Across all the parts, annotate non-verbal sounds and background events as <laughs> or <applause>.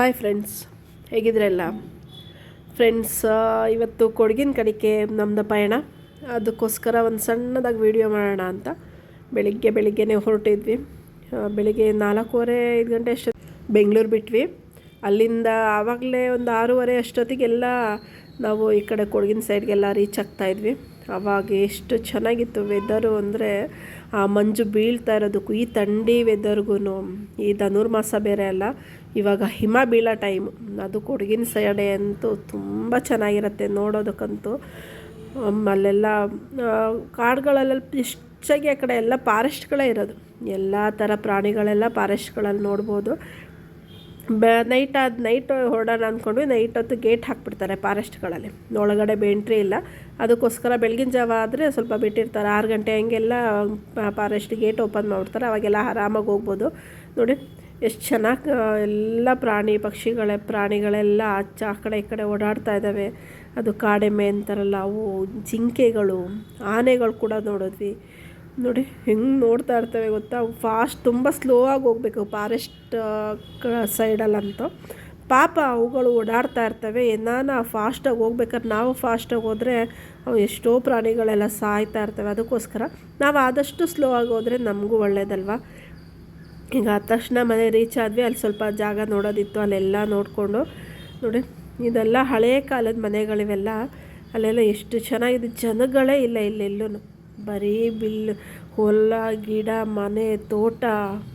Hi friends ಹೇಗಿದ್ರೆಲ್ಲ friends ಇವತ್ತು ಕೊಡಗಿನ ಕಡೆಗೆ ನಮ್ಮದು ಪಯಣ. ಅದಕ್ಕೋಸ್ಕರ ಒಂದು ಸಣ್ಣದಾಗಿ ವಿಡಿಯೋ ಮಾಡೋಣ ಅಂತ. ಬೆಳಿಗ್ಗೆ ಬೆಳಿಗ್ಗೆನೇ ಹೊರಟಿದ್ವಿ. ಬೆಳಿಗ್ಗೆ ನಾಲ್ಕೂವರೆ, ಐದು ಗಂಟೆ ಅಷ್ಟು ಬೆಂಗಳೂರು ಬಿಟ್ವಿ. ಅಲ್ಲಿಂದ ಆವಾಗಲೇ ಒಂದು ಆರೂವರೆ ಅಷ್ಟೊತ್ತಿಗೆಲ್ಲ ನಾವು ಈ ಕಡೆ ಕೊಡಗಿನ ಸೈಡ್ಗೆಲ್ಲ ರೀಚ್ ಆಗ್ತಾ ಇದ್ವಿ. ಆವಾಗ ಎಷ್ಟು ಚೆನ್ನಾಗಿತ್ತು ವೆದರು ಅಂದರೆ ಆ ಮಂಜು ಬೀಳ್ತಾ ಇರೋದಕ್ಕೂ ಈ ಥಂಡಿ ವೆದರ್ಗೂ ಈ ಧನುರ್ಮಾಸ ಬೇರೆ ಅಲ್ಲ, ಇವಾಗ ಹಿಮ ಬೀಳೋ ಟೈಮು ಅದು ಕೊಡಗಿನ ಸೈಡೆ ಅಂತೂ ತುಂಬ ಚೆನ್ನಾಗಿರುತ್ತೆ ನೋಡೋದಕ್ಕಂತೂ. ಅಲ್ಲೆಲ್ಲ ಕಾಡುಗಳಲ್ಲೆಲ್ಲ ಹೆಚ್ಚಾಗಿ ಆ ಕಡೆ ಎಲ್ಲ ಫಾರೆಸ್ಟ್ಗಳೇ ಇರೋದು. ಎಲ್ಲ ಥರ ಪ್ರಾಣಿಗಳೆಲ್ಲ ಫಾರೆಸ್ಟ್ಗಳಲ್ಲಿ ನೋಡ್ಬೋದು. ಬ ನೈಟ್ ಆದ ನೈಟ್ ಹೊರಡೋಣ ಅಂದ್ಕೊಂಡ್ವಿ ನೈಟ್ ಹೊತ್ತು ಗೇಟ್ ಹಾಕ್ಬಿಡ್ತಾರೆ ಫಾರೆಸ್ಟ್ಗಳಲ್ಲಿ ಒಳಗಡೆ ಎಂಟ್ರಿ ಇಲ್ಲ. ಅದಕ್ಕೋಸ್ಕರ ಬೆಳಗಿನ ಜಾವ ಆದರೆ ಸ್ವಲ್ಪ ಬಿಟ್ಟಿರ್ತಾರೆ. ಆರು ಗಂಟೆ ಹಂಗೆಲ್ಲ ಫಾರೆಸ್ಟ್ ಗೇಟ್ ಓಪನ್ ಮಾಡ್ಬಿಡ್ತಾರೆ. ಅವಾಗೆಲ್ಲ ಆರಾಮಾಗಿ ಹೋಗ್ಬೋದು. ನೋಡಿ, ಎಷ್ಟು ಚೆನ್ನಾಗಿ ಎಲ್ಲ ಪ್ರಾಣಿ ಪಕ್ಷಿಗಳೇ, ಪ್ರಾಣಿಗಳೆಲ್ಲ ಆಚೆ, ಆ ಕಡೆ ಈ ಕಡೆ ಓಡಾಡ್ತಾ ಇದ್ದಾವೆ ಅದು ಕಾಡೆಮ್ಮೆ ಅಂತಾರಲ್ಲ, ಅವು ಜಿಂಕೆಗಳು, ಆನೆಗಳು ಕೂಡ ನೋಡಿದ್ವಿ. ನೋಡಿ, ಹೆಂಗೆ ನೋಡ್ತಾ ಇರ್ತವೆ ಗೊತ್ತಾ? ಫಾಸ್ಟ್ ತುಂಬ ಸ್ಲೋ ಆಗಿ ಹೋಗ್ಬೇಕು ಫಾರೆಸ್ಟ್ ಸೈಡಲ್ಲಂತೂ ಪಾಪ ಅವುಗಳು ಓಡಾಡ್ತಾ ಇರ್ತವೆ, ಏನಾನ ಫಾಸ್ಟಾಗಿ ಹೋಗ್ಬೇಕಾದ್ರೆ ನಾವು ಫಾಸ್ಟಾಗಿ ಹೋದರೆ ಅವು ಎಷ್ಟೋ ಪ್ರಾಣಿಗಳೆಲ್ಲ ಸಾಯ್ತಾ ಇರ್ತವೆ, ಅದಕ್ಕೋಸ್ಕರ ನಾವು ಆದಷ್ಟು ಸ್ಲೋ ಆಗಿ ಹೋದರೆ ನಮಗೂ ಒಳ್ಳೇದಲ್ವ? ಈಗ ಆದ ತಕ್ಷಣ ಮನೆ ರೀಚ್ ಆದ್ವಿ ಅಲ್ಲಿ ಸ್ವಲ್ಪ ಜಾಗ ನೋಡೋದಿತ್ತು, ಅಲ್ಲೆಲ್ಲ ನೋಡಿಕೊಂಡು. ನೋಡಿ, ಇದೆಲ್ಲ ಹಳೆಯ ಕಾಲದ ಮನೆಗಳಿವೆಲ್ಲ, ಅಲ್ಲೆಲ್ಲ ಎಷ್ಟು ಚೆನ್ನಾಗಿದೆ ಜನಗಳೇ ಇಲ್ಲ ಇಲ್ಲೆಲ್ಲೂ ಬರೀ ಬಿಲ್ ಹೊಲ, ಗಿಡ, ಮನೆ, ತೋಟ,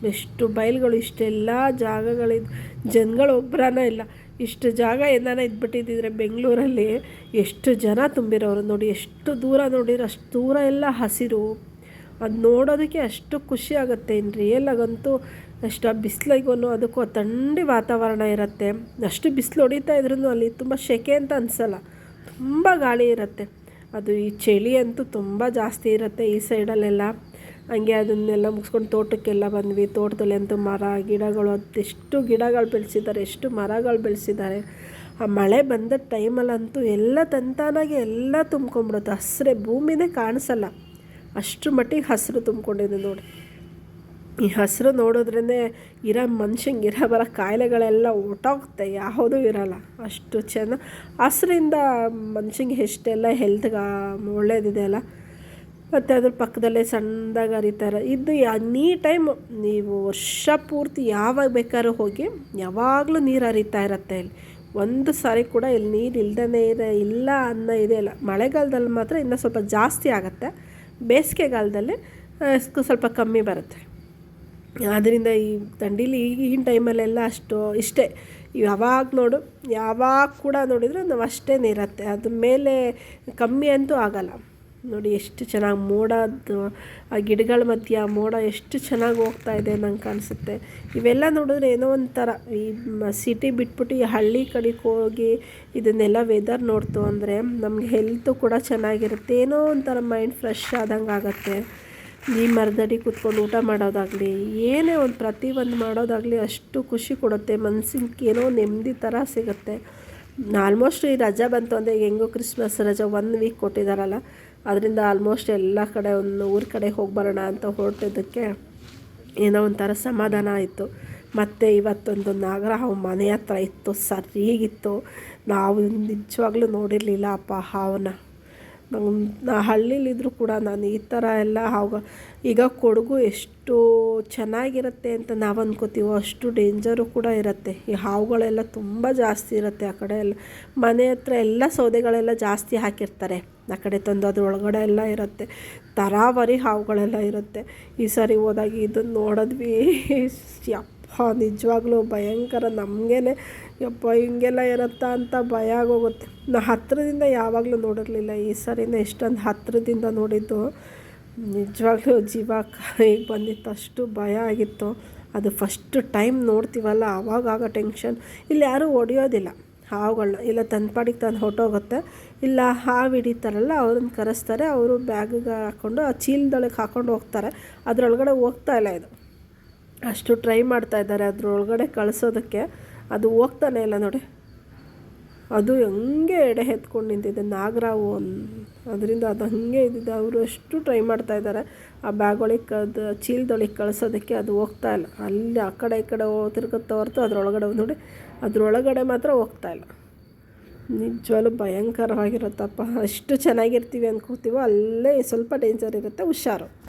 ಎಷ್ಟು ಬಯಲುಗಳು, ಇಷ್ಟೆಲ್ಲ ಜಾಗಗಳಿದ್ದು ಜನಗಳು ಒಬ್ಬರನ ಇಲ್ಲ. ಇಷ್ಟು ಜಾಗ ಏನಾನ ಇದ್ಬಿಟ್ಟಿದ್ದಿದ್ರೆ ಬೆಂಗಳೂರಲ್ಲಿ ಎಷ್ಟು ಜನ ತುಂಬಿರೋರು ನೋಡಿ, ಎಷ್ಟು ದೂರ ನೋಡಿದ್ರೆ, ಅಷ್ಟು ದೂರ ಎಲ್ಲ ಹಸಿರು. ಅದು ನೋಡೋದಕ್ಕೆ ಅಷ್ಟು ಖುಷಿ ಆಗುತ್ತೆ. ಇನ್ನು ರಿಯಲಾಗಂತೂ ಅಷ್ಟು ಆ ಬಿಸಿಲಿಗೂ ಅದಕ್ಕೂ ಥಂಡಿ ವಾತಾವರಣ ಇರುತ್ತೆ. ಅಷ್ಟು ಬಿಸಿಲು ಹೊಡಿತಾ ಇದ್ರೂ ಅಲ್ಲಿ ತುಂಬ ಸೆಕೆ ಅಂತ ಅನಿಸಲ್ಲ. ತುಂಬ ಗಾಳಿ ಇರುತ್ತೆ. ಅದು ಈ ಚಳಿ ಅಂತೂ ತುಂಬ ಜಾಸ್ತಿ ಇರುತ್ತೆ ಈ ಸೈಡಲ್ಲೆಲ್ಲ. ಹಂಗೆ ಅದನ್ನೆಲ್ಲ ಮುಗಿಸ್ಕೊಂಡು ತೋಟಕ್ಕೆಲ್ಲ ಬಂದ್ವಿ. ತೋಟದಲ್ಲಿ ಅಂತೂ ಮರ, ಗಿಡಗಳು, ಅದೆಷ್ಟು ಗಿಡಗಳು ಬೆಳೆಸಿದ್ದಾರೆ, ಎಷ್ಟು ಮರಗಳು ಬೆಳೆಸಿದ್ದಾರೆ. ಆ ಮಳೆ ಬಂದ ಟೈಮಲ್ಲಂತೂ ಎಲ್ಲ ತಂತಾನಾಗೆ ಎಲ್ಲ ತುಂಬ್ಕೊಂಬಿಡುತ್ತೆ ಹಸ್ರೆ ಭೂಮಿನೇ ಕಾಣಿಸಲ್ಲ. ಅಷ್ಟು ಮಟ್ಟಿಗೆ ಹಸಿರು ತುಂಬಿಕೊಂಡಿದೆ ನೋಡಿ. ಈ ಹಸಿರು ನೋಡೋದ್ರೇ ಇರೋ ಮನುಷ್ಯಂಗೆ ಇರೋ ಬರೋ ಕಾಯಿಲೆಗಳೆಲ್ಲ ಹೊರ್ಟೋಗುತ್ತೆ ಯಾವುದೂ ಇರಲ್ಲ. ಅಷ್ಟು ಚೆನ್ನ ಹಸ್ರಿಂದ ಮನುಷ್ಯಂಗೆ ಎಷ್ಟೆಲ್ಲ ಹೆಲ್ತ್ಗೆ ಒಳ್ಳೇದಿದೆ ಅಲ್ಲ. ಮತ್ತು ಅದ್ರ ಪಕ್ಕದಲ್ಲೇ ಸಣ್ಣದಾಗಿ ಹರಿತಾರೆ. ಇದು ಎನಿ ಟೈಮ್ ನೀವು ವರ್ಷ ಪೂರ್ತಿ ಯಾವಾಗ ಬೇಕಾದ್ರೂ ಹೋಗಿ ಯಾವಾಗಲೂ ನೀರು ಹರಿತಾ ಇರುತ್ತೆ ಇಲ್ಲಿ. ಒಂದು ಸಾರಿ ಕೂಡ ಇಲ್ಲಿ ನೀರು ಇಲ್ಲದೇ ಇರೋ ಇಲ್ಲ ಅನ್ನೋ ಇದೆ ಇಲ್ಲ ಮಳೆಗಾಲದಲ್ಲಿ ಮಾತ್ರ ಇನ್ನೂ ಸ್ವಲ್ಪ ಜಾಸ್ತಿ ಆಗುತ್ತೆ. ಬೇಸಿಗೆಗಾಲದಲ್ಲಿ ಸ್ವಲ್ಪ ಕಮ್ಮಿ ಬರುತ್ತೆ. ಆದ್ದರಿಂದ ಈ ಥಂಡಿಲಿ ಈಗಿನ ಟೈಮಲ್ಲೆಲ್ಲ ಅಷ್ಟು ಇಷ್ಟೇ. ಯಾವಾಗ ನೋಡು, ಯಾವಾಗ ಕೂಡ ನೋಡಿದರೆ ನಾವು ಅಷ್ಟೇ ಇರುತ್ತೆ ಅದ್ರ ಮೇಲೆ ಕಮ್ಮಿ ಅಂತೂ ಆಗಲ್ಲ. ನೋಡಿ ಎಷ್ಟು ಚೆನ್ನಾಗಿ ಮೋಡದ್ದು ಆ ಗಿಡಗಳ ಮಧ್ಯ ಮೋಡ ಎಷ್ಟು ಚೆನ್ನಾಗಿ ಹೋಗ್ತಾ ಇದೆ ನಂಗೆ ಅನಿಸುತ್ತೆ ಇವೆಲ್ಲ ನೋಡಿದ್ರೆ ಏನೋ ಒಂಥರ. ಈ ಸಿಟಿ ಬಿಟ್ಬಿಟ್ಟು ಈ ಹಳ್ಳಿ ಕಡೆಗೆ ಹೋಗಿ ಇದನ್ನೆಲ್ಲ ವೆದರ್ ನೋಡ್ತು ಅಂದರೆ ನಮಗೆ ಹೆಲ್ತು ಕೂಡ ಚೆನ್ನಾಗಿರುತ್ತೆ. ಏನೋ ಒಂಥರ ಮೈಂಡ್ ಫ್ರೆಶ್ ಆದಂಗೆ ಆಗುತ್ತೆ. ಈ ಮರದಡಿ ಕೂತ್ಕೊಂಡು ಊಟ ಮಾಡೋದಾಗಲಿ, ಏನೇ ಒಂದು ಪ್ರತಿಯೊಂದು ಮಾಡೋದಾಗಲಿ ಅಷ್ಟು ಖುಷಿ ಕೊಡುತ್ತೆ ಮನ್ಸಿಗೆ ಏನೋ ನೆಮ್ಮದಿ ಥರ ಸಿಗುತ್ತೆ. ಆಲ್ಮೋಸ್ಟ್ ಈ ರಜಾ ಬಂತು ಅಂದರೆ ಹೆಂಗೋ ಕ್ರಿಸ್ಮಸ್ ರಜಾ ಒನ್ ವೀಕ್ ಕೊಟ್ಟಿದ್ದಾರಲ್ಲ ಅದರಿಂದ ಆಲ್ಮೋಸ್ಟ್ ಎಲ್ಲ ಕಡೆ ಒಂದು ಊರ ಕಡೆ ಹೋಗಿ ಬರೋಣ ಅಂತ ಹೊರಟಿದ್ದಕ್ಕೆ ಏನೋ ಒಂಥರ ಸಮಾಧಾನ ಆಯಿತು. ಮತ್ತು ಇವತ್ತೊಂದು ನಾಗರಹಾವು ಮನೆ ಹತ್ರ ಇತ್ತು ಸರಿಗಿತ್ತು ನಾವು ನಿಜವಾಗ್ಲೂ ನೋಡಿರಲಿಲ್ಲ ಅಪ್ಪ ಹಾವನ್ನ ಹಳ್ಳಿಲಿದ್ದರೂ ಕೂಡ ನಾನು ಈ ಥರ ಎಲ್ಲ ಆವಾಗ ಈಗ ಕೊಡಗು ಎಷ್ಟು ಚೆನ್ನಾಗಿರುತ್ತೆ ಅಂತ ನಾವು ಅಂದ್ಕೋತೀವೋ ಅಷ್ಟು ಡೇಂಜರು ಕೂಡ ಇರುತ್ತೆ. ಈ ಹಾವುಗಳೆಲ್ಲ ತುಂಬ ಜಾಸ್ತಿ ಇರುತ್ತೆ ಆ ಕಡೆ ಎಲ್ಲ. ಮನೆ ಹತ್ರ ಎಲ್ಲ ಸೌದೆಗಳೆಲ್ಲ ಜಾಸ್ತಿ ಹಾಕಿರ್ತಾರೆ. ಆ ಕಡೆ ತಂದು ಅದ್ರ ಒಳಗಡೆ ಎಲ್ಲ ಇರುತ್ತೆ. ತರಾವರಿ ಹಾವುಗಳೆಲ್ಲ ಇರುತ್ತೆ. ಈ ಸಾರಿ ಹೋದಾಗ ಇದನ್ನು ನೋಡಿದ್ವಿ. <laughs> ಯಪ್ಪ. ನಿಜವಾಗ್ಲೂ ಭಯಂಕರ. ನಮಗೇನೆ ಯಪ್ಪ, ಹಿಂಗೆಲ್ಲ ಇರುತ್ತಾ ಅಂತ ಭಯ ಆಗೋಗುತ್ತೆ. ನಾ ಹತ್ತಿರದಿಂದ ಯಾವಾಗಲೂ ನೋಡಿರಲಿಲ್ಲ. ಈ ಸರಿನೇ ಇಷ್ಟೊಂದು ಹತ್ತಿರದಿಂದ ನೋಡಿದ್ದು. ನಿಜವಾಗ್ಲೂ ಜೀವ ಕೈಗೆ ಬಂದಿತ್ತು. ಅಷ್ಟು ಭಯ ಆಗಿತ್ತು. ಅದು ಫಸ್ಟ್ ಟೈಮ್ ನೋಡ್ತೀವಲ್ಲ ಆವಾಗ ಟೆನ್ಷನ್. ಇಲ್ಲಿ ಯಾರೂ ಹೊಡೆಯೋದಿಲ್ಲ. ಹಾವುಗಳನ್ನ ಇಲ್ಲ ತನ್ನ ಪಾಡಿಗೆ ತಂದು ಹೊಟ್ಟೋಗುತ್ತೆ ಇಲ್ಲ ಹಾವು ಹಿಡಿತಾರಲ್ಲ, ಅವ್ರನ್ನ ಕರೆಸ್ತಾರೆ. ಅವರು ಬ್ಯಾಗಿಗೆ ಹಾಕ್ಕೊಂಡು ಆ ಚೀಲದೊಳಗೆ ಹಾಕ್ಕೊಂಡು ಹೋಗ್ತಾರೆ. ಅದರೊಳಗಡೆ ಹೋಗ್ತಾ ಇಲ್ಲ ಇದು. ಅಷ್ಟು ಟ್ರೈ ಮಾಡ್ತಾ ಇದ್ದಾರೆ ಅದರೊಳಗಡೆ ಕಳಿಸೋದಕ್ಕೆ. ಅದು ಹೋಗ್ತಾನೆ ಇಲ್ಲ ನೋಡಿ. ಅದು ಹಂಗೆ ಎಡೆ ಎತ್ಕೊಂಡು ನಿಂತಿದೆ. ನಾಗರಾವು ಅದರಿಂದ ಅದು ಹಾಗೆ ಇದ್ದಿದ್ದು ಅವರು ಅಷ್ಟು ಟ್ರೈ ಮಾಡ್ತಾ ಇದ್ದಾರೆ. ಆ ಬ್ಯಾಗ್ ಒಳಗೆ ಅದು ಚೀಲದೊಳಗೆ ಕಳಿಸೋದಕ್ಕೆ ಅದು ಹೋಗ್ತಾ ಇಲ್ಲ. ಅಲ್ಲಿ ಆ ಕಡೆ, ಈ ಕಡೆ ತಿರ್ಗುತ್ತಾ ಹೊರತು ಅದರೊಳಗಡೆ ನೋಡಿ. ಅದರೊಳಗಡೆ ಮಾತ್ರ ಹೋಗ್ತಾ ಇಲ್ಲ. ನಿಜವಾಗ್ಲೂ ಭಯಂಕರವಾಗಿರುತ್ತಪ್ಪ. ಅಷ್ಟು ಚೆನ್ನಾಗಿರ್ತೀವಿ ಅಂದ್ಕೋತೀವೋ ಅಲ್ಲೇ ಸ್ವಲ್ಪ ಡೇಂಜರ್ ಇರುತ್ತೆ, ಹುಷಾರು.